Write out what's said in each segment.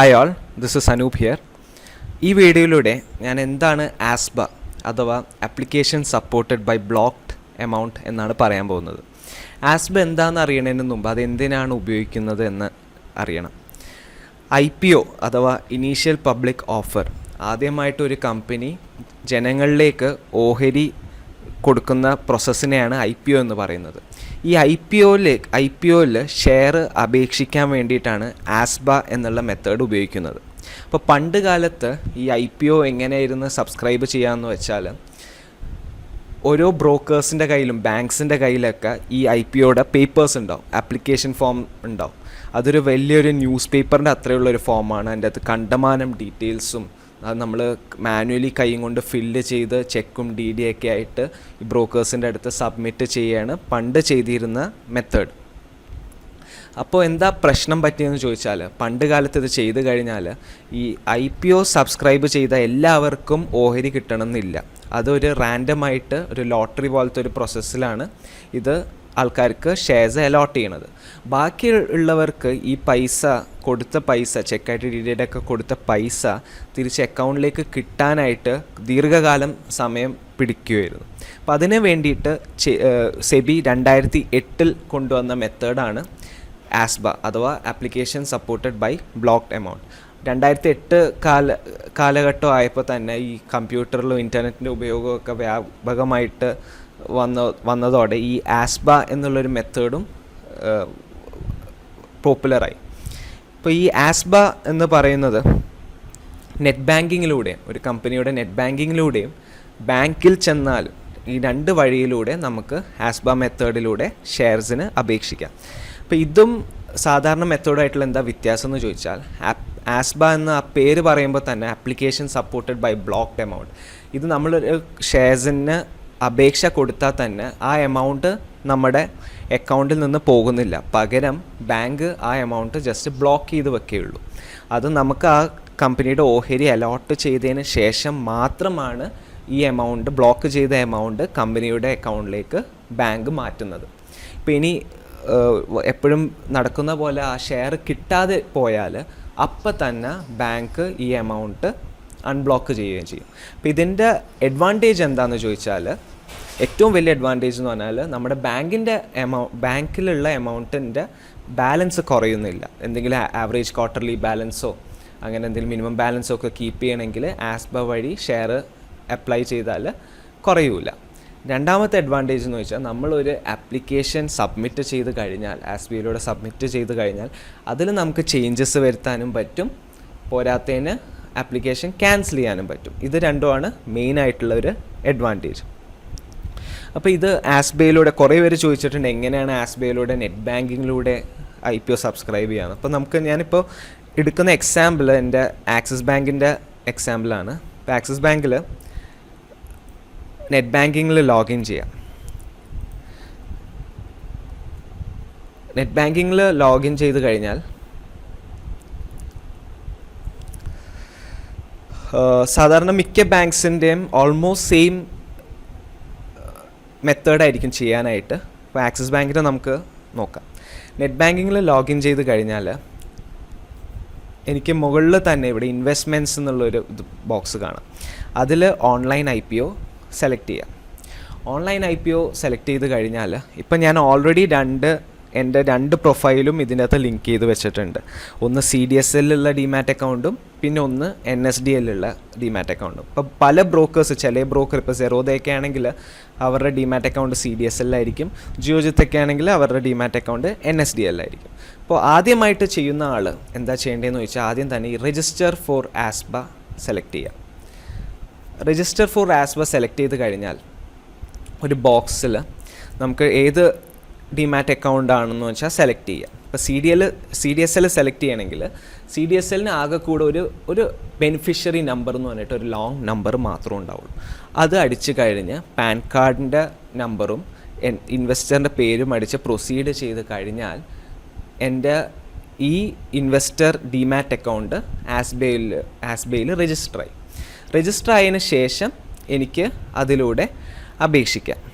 Hi all this is Anoop here ഈ വീഡിയോയിലൂടെ ഞാൻ എന്താണ് ആസ്ബ അഥവാ application supported by blocked amount എന്നാണ് പറയാൻ പോകുന്നത്. ആസ്ബ എന്താണെന്ന് അറിയണതിന് മുമ്പ് അത് എന്തിനാണ് ഉപയോഗിക്കുന്നത് എന്ന് അറിയണം. ഐ പി ഒ അഥവാ ഇനീഷ്യൽ പബ്ലിക് ഓഫർ ആദ്യമായിട്ട് ഒരു കമ്പനി ജനങ്ങളിലേക്ക് ഓഹരി കൊടുക്കുന്ന പ്രോസസ്സിനെയാണ് ഐ പി ഒ എന്ന് പറയുന്നത്. ഈ ഐ പി ഒയിൽ ഐ പി ഒയിൽ ഷെയർ അപേക്ഷിക്കാൻ വേണ്ടിയിട്ടാണ് ആസ്ബ എന്നുള്ള മെത്തേഡ് ഉപയോഗിക്കുന്നത്. അപ്പോൾ പണ്ട് കാലത്ത് ഈ ഐ പി ഒ എങ്ങനെയായിരുന്നു സബ്സ്ക്രൈബ് ചെയ്യാമെന്ന് വെച്ചാൽ ഓരോ ബ്രോക്കേഴ്സിന്റെ കയ്യിലും ബാങ്ക്സിന്റെ കയ്യിലൊക്കെ ഈ ഐ പി ഒയുടെ പേപ്പേഴ്സ് ഉണ്ടാവും ആപ്ലിക്കേഷൻ ഫോം ഉണ്ടാവും. അതൊരു വലിയൊരു ന്യൂസ് പേപ്പറിന്റെ അത്രയുള്ള ഒരു ഫോമാണ് അതിന്റെ അകത്ത് കണ്ടമാനം ഡീറ്റെയിൽസും അത് നമ്മൾ മാനുവലി കൈ കൊണ്ട് ഫില്ല് ചെയ്ത് ചെക്കും ഡി ഡി ഒക്കെ ആയിട്ട് ഈ ബ്രോക്കേഴ്സിന്റെ അടുത്ത് സബ്മിറ്റ് ചെയ്യുകയാണ് പണ്ട് ചെയ്തിരുന്ന മെത്തേഡ് അപ്പോൾ എന്താ പ്രശ്നം പറ്റിയെന്ന് ചോദിച്ചാൽ പണ്ട് കാലത്ത് ഇത് ചെയ്ത് കഴിഞ്ഞാൽ ഈ ഐ പി ഒ സബ്സ്ക്രൈബ് ചെയ്ത എല്ലാവർക്കും ഓഹരി കിട്ടണമെന്നില്ല. അതൊരു റാൻഡമായിട്ട് ഒരു ലോട്ടറി പോലത്തെ ഒരു പ്രോസസ്സിലാണ് ഇത് ആൾക്കാർക്ക് ഷെയർസ് അലോട്ട് ചെയ്യണത്. ബാക്കി ഉള്ളവർക്ക് ഈ പൈസ കൊടുത്ത പൈസ ചെക്കായിട്ട് ഡി ഡി ഒക്കെ കൊടുത്ത പൈസ തിരിച്ച് അക്കൗണ്ടിലേക്ക് കിട്ടാനായിട്ട് ദീർഘകാലം സമയം പിടിക്കുമായിരുന്നു അപ്പോൾ അതിന് വേണ്ടിയിട്ട് സെബി രണ്ടായിരത്തി എട്ടിൽ കൊണ്ടുവന്ന മെത്തേഡാണ് ആസ്ബ അഥവാ application supported by blocked amount രണ്ടായിരത്തി എട്ട് കാല കാലഘട്ടം ആയപ്പോൾ തന്നെ ഈ കമ്പ്യൂട്ടറിലും ഇന്റർനെറ്റിന്റെ ഉപയോഗമൊക്കെ വ്യാപകമായിട്ട് വന്ന വന്നതോടെ ഈ ആസ്ബ എന്നുള്ളൊരു മെത്തേഡും പോപ്പുലറായി. ഇപ്പോൾ ഈ ആസ്ബ എന്ന് പറയുന്നത് നെറ്റ് ബാങ്കിങ്ങിലൂടെയും ഒരു കമ്പനിയുടെ നെറ്റ് ബാങ്കിങ്ങിലൂടെയും ബാങ്കിൽ ചെന്നാൽ ഈ രണ്ട് വഴിയിലൂടെ നമുക്ക് ആസ്ബ മെത്തേഡിലൂടെ ഷെയർസിന് അപേക്ഷിക്കാം. അപ്പോൾ ഇതും സാധാരണ മെത്തേഡായിട്ടുള്ള എന്താ വ്യത്യാസം എന്ന് ചോദിച്ചാൽ ആസ്ബ എന്ന ആ പേര് പറയുമ്പോൾ തന്നെ application supported by blocked amount. ഇത് നമ്മൾ ഷെയർസിന് അപേക്ഷ കൊടുത്താൽ തന്നെ ആ എമൗണ്ട് നമ്മുടെ അക്കൗണ്ടിൽ നിന്ന് പോകുന്നില്ല. പകരം ബാങ്ക് ആ എമൗണ്ട് ജസ്റ്റ് ബ്ലോക്ക് ചെയ്ത് വെക്കുകയുള്ളൂ. അത് നമുക്ക് ആ കമ്പനിയുടെ ഓഹരി അലോട്ട് ചെയ്തതിന് ശേഷം മാത്രമാണ് ഈ എമൗണ്ട് ബ്ലോക്ക് ചെയ്ത എമൗണ്ട് കമ്പനിയുടെ അക്കൗണ്ടിലേക്ക് ബാങ്ക് മാറ്റുന്നത്. ഇപ്പം ഇനി എപ്പോഴും നടക്കുന്ന പോലെ ആ ഷെയർ കിട്ടാതെ പോയാൽ അപ്പം തന്നെ ബാങ്ക് ഈ എമൗണ്ട് അൺബ്ലോക്ക് ചെയ്യുകയും ചെയ്യും. അപ്പോൾ ഇതിന്റെ അഡ്വാന്റേജ് എന്താണെന്ന് ചോദിച്ചാൽ ഏറ്റവും വലിയ അഡ്വാന്റേജ് എന്ന് പറഞ്ഞാൽ നമ്മുടെ ബാങ്കിന്റെ എമൗ ബാങ്കിലുള്ള എമൗണ്ടിന്റെ ബാലൻസ് കുറയുന്നില്ല. എന്തെങ്കിലും ആവറേജ് ക്വാർട്ടർലി ബാലൻസോ അങ്ങനെ എന്തെങ്കിലും മിനിമം ബാലൻസോ ഒക്കെ കീപ്പ് ചെയ്യണമെങ്കിൽ ആസ്ബ വഴി ഷെയർ അപ്ലൈ ചെയ്താൽ കുറയൂല. രണ്ടാമത്തെ അഡ്വാന്റേജ് എന്ന് വെച്ചാൽ നമ്മളൊരു ആപ്ലിക്കേഷൻ സബ്മിറ്റ് ചെയ്ത് കഴിഞ്ഞാൽ ആസ് ബിയിലൂടെ സബ്മിറ്റ് ചെയ്ത് കഴിഞ്ഞാൽ അതിൽ നമുക്ക് ചേഞ്ചസ് വരുത്താനും പറ്റും. പോരാത്തതിന് ആപ്ലിക്കേഷൻ ക്യാൻസൽ ചെയ്യാനും പറ്റും. ഇത് രണ്ടുമാണ് മെയിൻ ആയിട്ടുള്ള ഒരു അഡ്വാന്റേജ് അപ്പോൾ ഇത് ആസ്ബേയിലൂടെ കുറേ പേര് ചോദിച്ചിട്ടുണ്ട് എങ്ങനെയാണ് ആസ്ബേയിലൂടെ നെറ്റ് ബാങ്കിങ്ങിലൂടെ ഐ പി ഒ സബ്സ്ക്രൈബ് ചെയ്യാൻ അപ്പോൾ നമുക്ക് ഞാനിപ്പോൾ എടുക്കുന്ന എക്സാമ്പിൾ എന്റെ ആക്സിസ് ബാങ്കിന്റെ എക്സാമ്പിളാണ് ഇപ്പോൾ ആക്സിസ് ബാങ്കിൽ നെറ്റ് ബാങ്കിങ്ങിൽ ലോഗിൻ ചെയ്യാം. നെറ്റ് ബാങ്കിങ്ങിൽ ലോഗിൻ ചെയ്ത് കഴിഞ്ഞാൽ സാധാരണ മിക്ക ബാങ്ക്സിന്റെയും ഓൾമോസ്റ്റ് സെയിം മെത്തേഡായിരിക്കും ചെയ്യാനായിട്ട്. ഇപ്പോൾ ആക്സിസ് ബാങ്കിന്റെ നമുക്ക് നോക്കാം. നെറ്റ് ബാങ്കിങ്ങിൽ ലോഗിൻ ചെയ്ത് കഴിഞ്ഞാൽ എനിക്ക് മുകളിൽ തന്നെ ഇവിടെ ഇൻവെസ്റ്റ്മെന്റ്സ് എന്നുള്ളൊരു ഇത് ബോക്സ് കാണാം. അതിൽ online I P O select ചെയ്യാം. Online I P O select ചെയ്ത് കഴിഞ്ഞാൽ ഇപ്പം ഞാൻ ഓൾറെഡി രണ്ട് എന്റെ രണ്ട് പ്രൊഫൈലും ഇതിന്റെ അകത്ത് ലിങ്ക് ചെയ്ത് വെച്ചിട്ടുണ്ട്. ഒന്ന് സി ഡി എസ് എല്ലുള്ള ഡിമാറ്റ് അക്കൗണ്ടും പിന്നെ ഒന്ന് എൻ എസ് ഡി എല്ലുള്ള ഡിമാറ്റ് അക്കൗണ്ടും ഇപ്പോൾ പല ബ്രോക്കേഴ്സ് ചില ബ്രോക്കർ ഇപ്പോൾ സെറോദയൊക്കെ ആണെങ്കിൽ അവരുടെ demat account C D S എല്ലായിരിക്കും ജിയോജിത്തൊക്കെ ആണെങ്കിൽ അവരുടെ demat account N S D എല്ലായിരിക്കും അപ്പോൾ ആദ്യമായിട്ട് ചെയ്യുന്ന ആൾ എന്താ ചെയ്യേണ്ടതെന്ന് ചോദിച്ചാൽ ആദ്യം തന്നെ ഈ രജിസ്റ്റർ ഫോർ ആസ്ബ സെലക്ട് ചെയ്യുക. രജിസ്റ്റർ ഫോർ ആസ്ബ സെലക്ട് ചെയ്ത് കഴിഞ്ഞാൽ ഒരു ബോക്സിൽ നമുക്ക് ഏത് ഡിമാറ്റ് അക്കൗണ്ട് ആണെന്ന് വെച്ചാൽ സെലക്ട് ചെയ്യുക ഇപ്പോൾ C D L C D S L select ചെയ്യണമെങ്കിൽ സി ഡി എസ് എല്ലിന് ആകെ കൂടെ ഒരു ഒരു ബെനിഫിഷ്യറി നമ്പർ എന്ന് പറഞ്ഞിട്ട് ഒരു ലോങ് നമ്പർ മാത്രമേ ഉണ്ടാവുള്ളൂ. അത് അടിച്ച് കഴിഞ്ഞ് പാൻ കാർഡിന്റെ നമ്പറും ഇൻവെസ്റ്ററിന്റെ പേരും അടിച്ച് പ്രൊസീഡ് ചെയ്ത് കഴിഞ്ഞാൽ എന്റെ ഈ ഇൻവെസ്റ്റർ ഡിമാറ്റ് അക്കൗണ്ട് ആസ്ബേയിൽ ആസ്ബേയിൽ രജിസ്റ്ററായി രജിസ്റ്റർ ആയതിനു ശേഷം എനിക്ക് അതിലൂടെ അപേക്ഷിക്കാം.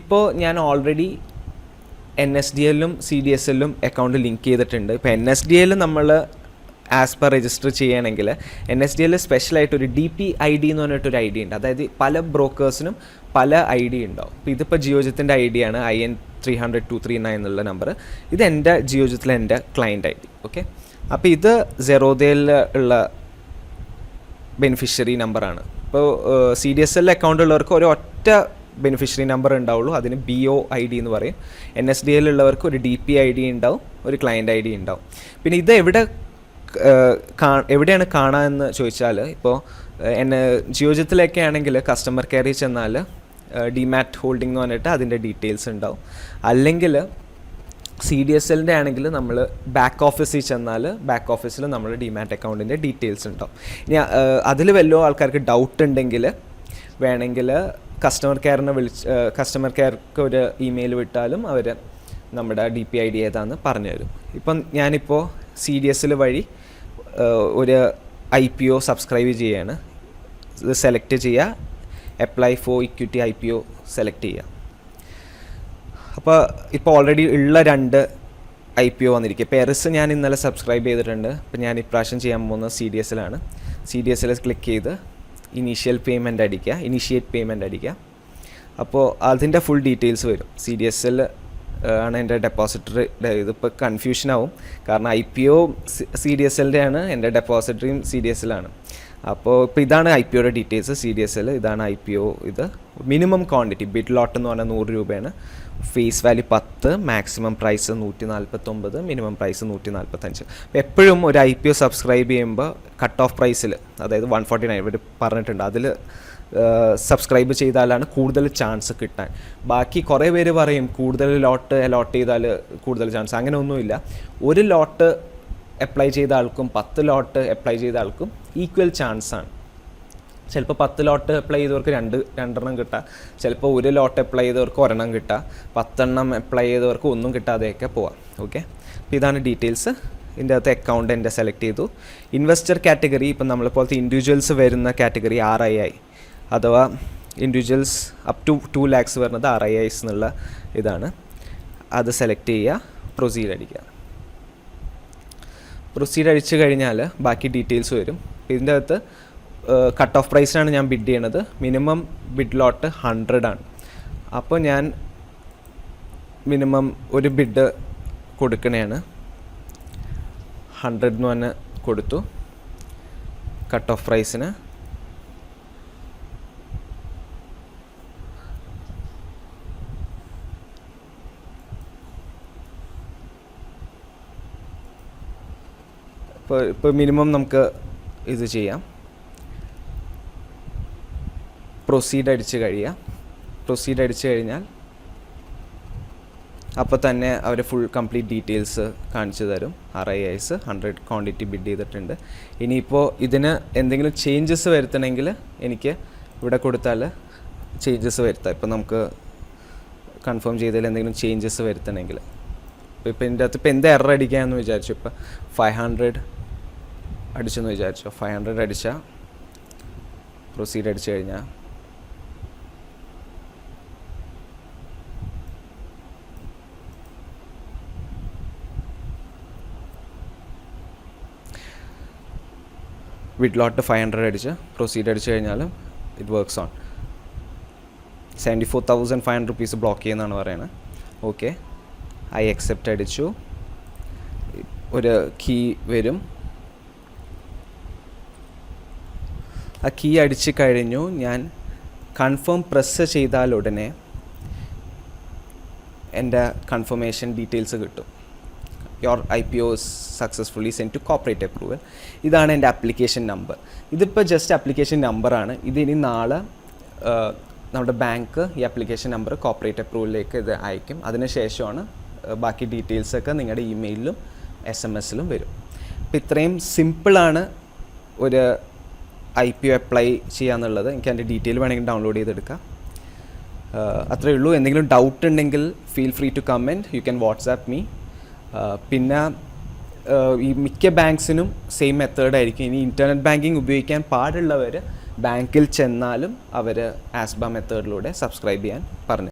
ഇപ്പോൾ ഞാൻ ഓൾറെഡി എൻ എസ് ഡി എല്ലും സി ഡി എസ് എല്ലും അക്കൗണ്ട് ലിങ്ക് ചെയ്തിട്ടുണ്ട്. ഇപ്പോൾ എൻ എസ് ഡി എല്ലും നമ്മൾ ആസ് പെർ രജിസ്റ്റർ ചെയ്യണമെങ്കിൽ എൻ എസ് ഡി എൽ സ്പെഷ്യലായിട്ട് ഒരു ഡി പി ഐ ഡി എന്ന് പറഞ്ഞിട്ടൊരു ഐ ഡി ഉണ്ട്. അതായത് പല ബ്രോക്കേഴ്സിനും പല ഐ ഡി ഉണ്ടാവും. ഇപ്പോൾ ഇതിപ്പോൾ ജിയോജിത്തിന്റെ ഐ ഡി ആണ്. I N three hundred two three nine എന്നുള്ള നമ്പർ ഇത് എന്റെ ജിയോജിത്തിലെ എന്റെ ക്ലയന്റ് ഐ ഡി ഓക്കെ അപ്പോൾ ഇത് സെറോദയിൽ ഉള്ള ബെനിഫിഷ്യറി നമ്പറാണ് ഇപ്പോൾ C D S L account ഉള്ളവർക്ക് ഒരു ഒറ്റ ബെനിഫിഷ്യറി നമ്പർ ഉണ്ടാവുള്ളൂ. അതിന് ബി ഒ ഐ ഡി എന്ന് പറയും. എൻ എസ് ഡി ഉള്ളവർക്ക് ഒരു ഡി പി ഐ ഡി ഉണ്ടാവും ഒരു ക്ലയന്റ് ഐ ഡി ഉണ്ടാവും. പിന്നെ ഇത് എവിടെ എവിടെയാണ് കാണാമെന്ന് ചോദിച്ചാൽ ഇപ്പോൾ എന്നെ ജിയോജിത്തിലൊക്കെ ആണെങ്കിൽ കസ്റ്റമർ കെയറിൽ ചെന്നാൽ ഡിമാറ്റ് ഹോൾഡിംഗ് എന്ന് പറഞ്ഞിട്ട് അതിന്റെ ഡീറ്റെയിൽസ് ഉണ്ടാവും. അല്ലെങ്കിൽ സി ഡി എസ് എല്ലിന്റെ ആണെങ്കിൽ നമ്മൾ ബാക്ക് ഓഫീസിൽ ചെന്നാൽ ബാക്ക് ഓഫീസിൽ നമ്മൾ ഡിമാറ്റ് അക്കൗണ്ടിന്റെ ഡീറ്റെയിൽസ് ഉണ്ടാവും. ഇനി അതിൽ വല്ലോ ആൾക്കാർക്ക് ഡൗട്ട് ഉണ്ടെങ്കിൽ വേണമെങ്കിൽ കസ്റ്റമർ കെയറിനെ വിളിച്ച് കസ്റ്റമർ കെയർക്ക് ഒരു ഇമെയിൽ വിട്ടാലും അവർ നമ്മുടെ ഡി പി ഐ ഡി ഏതാണെന്ന് പറഞ്ഞു തരും ഇപ്പം ഞാനിപ്പോൾ സി ഡി എസിൽ വഴി ഒരു ഐ പി ഒ സബ്സ്ക്രൈബ് ചെയ്യാണ്. ഇത് സെലക്ട് ചെയ്യുക apply for equity I P O select ചെയ്യുക അപ്പോൾ ഇപ്പോൾ ഓൾറെഡി ഉള്ള രണ്ട് ഐ പി ഒ വന്നിരിക്കുക പെയർസ് ഞാൻ ഇന്നലെ സബ്സ്ക്രൈബ് ചെയ്തിട്ടുണ്ട്. അപ്പോൾ ഞാൻ ഇപ്രാവശ്യം ചെയ്യാൻ പോകുന്നത് സി ഡി എസിലാണ് സി ഡി എസിൽ ക്ലിക്ക് ചെയ്ത് ഇനീഷ്യൽ പേയ്മെന്റ് അടിക്കുക ഇനീഷ്യേറ്റ് പേയ്മെന്റ് അടിക്കുക. അപ്പോൾ അതിന്റെ ഫുൾ ഡീറ്റെയിൽസ് വരും. സി ഡി എസ് എൽ ആണ് എന്റെ ഡെപ്പോസിറ്ററി ഇതിപ്പോൾ കൺഫ്യൂഷൻ ആവും. കാരണം I P O C D S എല്ലിന്റെ ആണ് എന്റെ ഡെപ്പോസിറ്ററിയും സി ഡി എസ് എല്ലാണ് അപ്പോൾ ഇപ്പോൾ ഇതാണ് ഐ പി ഒയുടെ details C D S L ഇതാണ് ഐ പി ഒ ഇത്. മിനിമം ക്വാണ്ടിറ്റി ബിഡ് ലോട്ട് എന്ന് പറഞ്ഞാൽ നൂറ് രൂപയാണ്. ഫേസ് വാല്യൂ പത്ത് മാക്സിമം പ്രൈസ് നൂറ്റി നാൽപ്പത്തൊമ്പത് മിനിമം പ്രൈസ് നൂറ്റി നാൽപ്പത്തഞ്ച് അപ്പോൾ എപ്പോഴും ഒരു ഐ പി ഒ സബ്സ്ക്രൈബ് ചെയ്യുമ്പോൾ കട്ട് ഓഫ് പ്രൈസിൽ അതായത് വൺ ഫോർട്ടി നയൻ ഇവർ പറഞ്ഞിട്ടുണ്ട് അതിൽ സബ്സ്ക്രൈബ് ചെയ്താലാണ് കൂടുതൽ ചാൻസ് കിട്ടാൻ. ബാക്കി കുറേ പേര് പറയും കൂടുതൽ ലോട്ട് അലോട്ട് ചെയ്താൽ കൂടുതൽ ചാൻസ് അങ്ങനെ ഒന്നുമില്ല ഒരു ലോട്ട് അപ്ലൈ ചെയ്ത ആൾക്കും പത്ത് ലോട്ട് അപ്ലൈ ചെയ്ത ആൾക്കും ഈക്വൽ ചാൻസ് ആണ്. ചിലപ്പോൾ പത്ത് ലോട്ട് അപ്ലൈ ചെയ്തവർക്ക് രണ്ട് രണ്ടെണ്ണം കിട്ടാം. ചിലപ്പോൾ ഒരു ലോട്ട് അപ്ലൈ ചെയ്തവർക്ക് ഒരെണ്ണം കിട്ടാം. പത്തെണ്ണം അപ്ലൈ ചെയ്തവർക്ക് ഒന്നും കിട്ടാതെയൊക്കെ പോവാം. ഓക്കെ അപ്പോൾ ഇതാണ് ഡീറ്റെയിൽസ് ഇതിന്റെ അകത്ത് അക്കൗണ്ട് എന്റെ സെലക്ട് ചെയ്തു. ഇൻവെസ്റ്റർ കാറ്റഗറി ഇപ്പം നമ്മളെപ്പോലത്തെ ഇൻഡിവിജ്വൽസ് വരുന്ന കാറ്റഗറി ആർ ഐ ഐ അഥവാ individuals up to two lakhs വരുന്നത് ആർ ഐ ഐസ് എന്നുള്ള ഇതാണ്. അത് സെലക്ട് ചെയ്യുക പ്രൊസീഡ് അടിക്കുക. പ്രൊസീഡ് അടിച്ചു കഴിഞ്ഞാൽ ബാക്കി ഡീറ്റെയിൽസ് വരും. ഇതിന്റെ അകത്ത് കട്ട് ഓഫ് പ്രൈസിനാണ് ഞാൻ ബിഡ് ചെയ്യണത്. മിനിമം ബിഡ് ലോട്ട് ഹൺഡ്രഡ് ആണ്. അപ്പോൾ ഞാൻ മിനിമം ഒരു ബിഡ് കൊടുക്കണേണ്. ഹൺഡ്രഡ് എന്ന് പറഞ്ഞ് കൊടുത്തു. കട്ട് ഓഫ് പ്രൈസിന് ഇപ്പോൾ ഇപ്പോൾ മിനിമം നമുക്ക് ഇത് ചെയ്യാം. പ്രൊസീഡ് അടിച്ച് കഴിയാം പ്രൊസീഡ് അടിച്ച് കഴിഞ്ഞാൽ അപ്പോൾ തന്നെ അവർ ഫുൾ കംപ്ലീറ്റ് ഡീറ്റെയിൽസ് കാണിച്ചു തരും. R I Is hundred quantity bid ചെയ്തിട്ടുണ്ട്. ഇനിയിപ്പോൾ ഇതിന് എന്തെങ്കിലും ചേഞ്ചസ് വരുത്തണമെങ്കിൽ എനിക്ക് ഇവിടെ കൊടുത്താൽ ചേഞ്ചസ് വരുത്താം. ഇപ്പോൾ നമുക്ക് കൺഫേം ചെയ്തതിൽ എന്തെങ്കിലും ചേഞ്ചസ് വരുത്തണമെങ്കിൽ. ഇപ്പോൾ ഇപ്പോൾ ഇതിന്റെ അകത്ത് ഇപ്പോൾ എന്ത് എറർ അടിക്കാമെന്ന് വിചാരിച്ചു. ഇപ്പോൾ ഫൈവ് ഹൺഡ്രഡ് അടിച്ചെന്ന് വിചാരിച്ചു. ഫൈവ് ഹൺഡ്രഡ് അടിച്ചാൽ പ്രൊസീഡ് അടിച്ചു കഴിഞ്ഞാൽ വിഡ് ലോട്ട് ഫൈവ് ഹൺഡ്രഡ് അടിച്ച്. പ്രൊസീഡ് അടിച്ചു കഴിഞ്ഞാൽ it works on seventy four thousand five hundred rupees block ചെയ്യുന്നതാണ് പറയുന്നത് ഓക്കെ ഐ അക്സെപ്റ്റ് അടിച്ചു. ഒരു കീ വരും. ആ കീ അടിച്ച് കഴിഞ്ഞു. ഞാൻ കൺഫേം പ്രസ് ചെയ്താൽ ഉടനെ എന്റെ കൺഫർമേഷൻ ഡീറ്റെയിൽസ് കിട്ടും. Your I P O successfully send to corporate approval ഇതാണ് എന്റെ ആപ്ലിക്കേഷൻ നമ്പർ ഇതിപ്പോൾ ജസ്റ്റ് ആപ്ലിക്കേഷൻ നമ്പറാണ് ഇതിനി നാളെ നമ്മുടെ ബാങ്ക് ഈ ആപ്ലിക്കേഷൻ നമ്പർ കോപ്പറേറ്റ് അപ്രൂവലിലേക്ക് ഇത് അയക്കും. അതിനുശേഷമാണ് ശേഷമാണ് ബാക്കി ഡീറ്റെയിൽസൊക്കെ നിങ്ങളുടെ ഇമെയിലിലും എസ് എം എസിലും വരും. അപ്പോൾ ഇത്രയും സിമ്പിളാണ് ഒരു ഐ പി ഒ അപ്ലൈ ചെയ്യാന്നുള്ളത് എനിക്ക് അതിന്റെ ഡീറ്റെയിൽ വേണമെങ്കിൽ ഡൗൺലോഡ് ചെയ്തെടുക്കാം. ആഹ് അത്രയേ ഉള്ളൂ. എന്തെങ്കിലും ഡൗട്ട് ഉണ്ടെങ്കിൽ feel free to comment you can WhatsApp me പിന്നെ ഈ മിക്ക ബാങ്ക്സിനും സെയിം മെത്തേഡ് ആയിരിക്കും. ഇനി ഇന്റർനെറ്റ് ബാങ്കിങ് ഉപയോഗിക്കാൻ പാടുള്ളവർ ബാങ്കിൽ ചെന്നാലും അവർ ആസ്ബ മെത്തേഡിലൂടെ സബ്സ്ക്രൈബ് ചെയ്യാൻ പറഞ്ഞു